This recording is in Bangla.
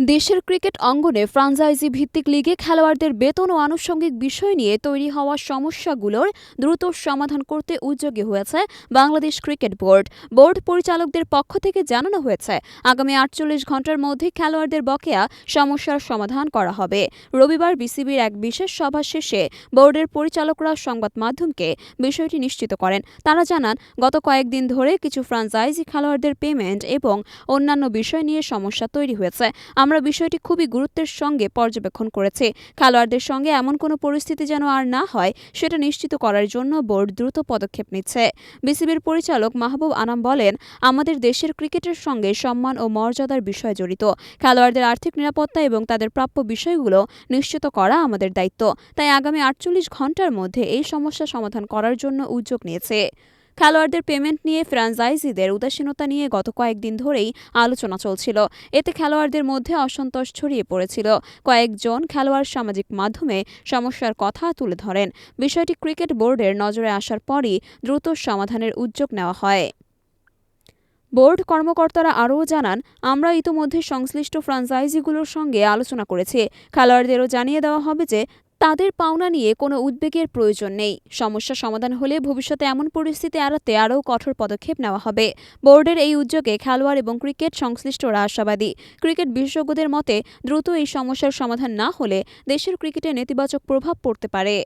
দেশের ক্রিকেট অঙ্গনে ফ্রাঞ্চাইজি ভিত্তিক লিগে খেলোয়াড়দের বেতন ও আনুষঙ্গিক বিষয় নিয়ে তৈরি হওয়া সমস্যাগুলোর দ্রুত সমাধান করতে উদ্যোগী হয়েছে বাংলাদেশ ক্রিকেট বোর্ড। বোর্ড পরিচালকদের পক্ষ থেকে জানানো হয়েছে, আগামী আটচল্লিশ ঘণ্টার মধ্যে খেলোয়াড়দের বকেয়া সমস্যার সমাধান করা হবে। রবিবার বিসিবির এক বিশেষ সভা শেষে বোর্ডের পরিচালকরা সংবাদ মাধ্যমকে বিষয়টি নিশ্চিত করেন। তারা জানান, গত কয়েকদিন ধরে কিছু ফ্রাঞ্চাইজি খেলোয়াড়দের পেমেন্ট এবং অন্যান্য বিষয় নিয়ে সমস্যা তৈরি হয়েছে। আমরা বিষয়টি খুবই গুরুত্বের সঙ্গে পর্যবেক্ষণ করেছি। খেলোয়াড়দের সঙ্গে এমন কোনো পরিস্থিতি যেন আর না হয়, সেটা নিশ্চিত করার জন্য বোর্ড দ্রুত পদক্ষেপ নিচ্ছে। বিসিবির পরিচালক মাহবুব আনাম বলেন, আমাদের দেশের ক্রিকেটের সঙ্গে সম্মান ও মর্যাদার বিষয় জড়িত। খেলোয়াড়দের আর্থিক নিরাপত্তা এবং তাদের প্রাপ্য বিষয়গুলো নিশ্চিত করা আমাদের দায়িত্ব। তাই আগামী আটচল্লিশ ঘণ্টার মধ্যে এই সমস্যা সমাধান করার জন্য উদ্যোগ নিয়েছে। খেলোয়াড়দের পেমেন্ট নিয়ে ফ্র্যাঞ্চাইজিদের উদাসীনতা নিয়ে গত কয়েকদিন ধরেই আলোচনা চলছিল। এতে খেলোয়াড়দের মধ্যে অসন্তোষ ছড়িয়ে পড়েছিল। কয়েকজন খেলোয়াড় সামাজিক মাধ্যমে সমস্যার কথা তুলে ধরেন। বিষয়টি ক্রিকেট বোর্ডের নজরে আসার পরই দ্রুত সমাধানের উদ্যোগ নেওয়া হয়। বোর্ড কর্মকর্তারা আরও জানান, আমরা ইতোমধ্যে সংশ্লিষ্ট ফ্রাঞ্চাইজিগুলোর সঙ্গে আলোচনা করেছি। খেলোয়াড়দেরও জানিয়ে দেওয়া হবে যে তাদের পাওনা নিয়ে কোনো উদ্বেগের প্রয়োজন নেই। সমস্যা সমাধান হলে ভবিষ্যতে এমন পরিস্থিতি এড়াতে আরও কঠোর পদক্ষেপ নেওয়া হবে। বোর্ডের এই উদ্যোগে খেলোয়াড় এবং ক্রিকেট সংশ্লিষ্টরা আশাবাদী। ক্রিকেট বিশেষজ্ঞদের মতে, দ্রুত এই সমস্যার সমাধান না হলে দেশের ক্রিকেটে নেতিবাচক প্রভাব পড়তে পারে।